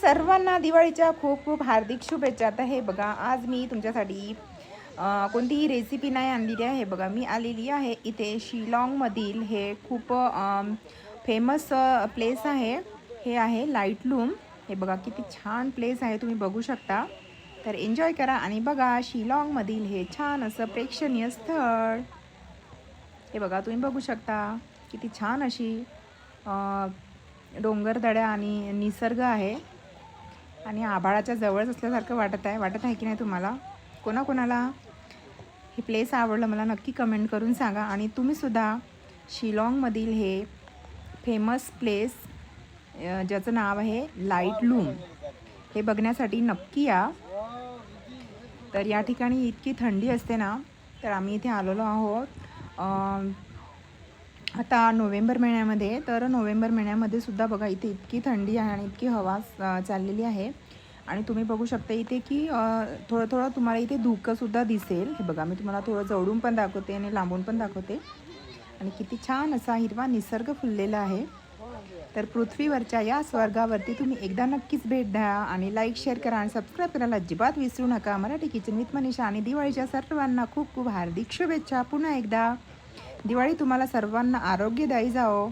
सर्वांना दिवाळीच्या खूप खूप हार्दिक शुभेच्छा. आता हे बघा आज मी तुमच्यासाठी कोणतीही रेसिपी नाही आणलेली आहे. बघा मी आलेली आहे इथे शिलाँगमधील हे खूप फेमस प्लेस आहे. हे आहे लाइट लूम हे बघा किती छान प्लेस आहे. तुम्ही बघू शकता. तर एन्जॉय करा आणि बघा शिलाँगमधील हे छान असं प्रेक्षणीय स्थळ. हे बघा तुम्ही बघू शकता. किती छान अशी डोंगरदड्या आणि निसर्ग आहे. आणि आभाळाच्या जवळच असल्यासारखं वाटत आहे. वाटत आहे की नाही तुम्हाला? कोणाकोणाला हे प्लेस आवडलं मला नक्की कमेंट करून सांगा. आणि तुम्हीसुद्धा शिलाँगमधील हे फेमस प्लेस ज्याचं नाव आहे लाइट लूम हे बघण्यासाठी नक्की या. तर या ठिकाणी इतकी थंडी असते ना तर आम्ही इथे आलेलो आहोत. आता नोव्हेंबर महिन्यामध्ये तर नोव्हेंबर महिन्यामध्ये सुद्धा बघा इथे इतकी थंडी आहे आणि इतकी हवा चाललेली आहे. आणि तुम्ही बघू शकता इथे की थोडं थोडं तुम्हाला इथे धुकंसुद्धा दिसेल. हे बघा मी तुम्हाला थोडं जवळून पण दाखवते आणि लांबून पण दाखवते. आणि किती छान असा हिरवा निसर्ग फुललेला आहे. तर पृथ्वीवरच्या या स्वर्गावरती तुम्ही एकदा नक्कीच भेट द्या आणि लाईक शेअर करा आणि सबस्क्राईब करायला अजिबात विसरू नका. मराठी किचन विथ मनीषा आणि दिवाळीच्या सर्वांना खूप खूप हार्दिक शुभेच्छा. पुन्हा एकदा. दिवाळी तुम्हाला सर्वांना आरोग्यदायी जाओ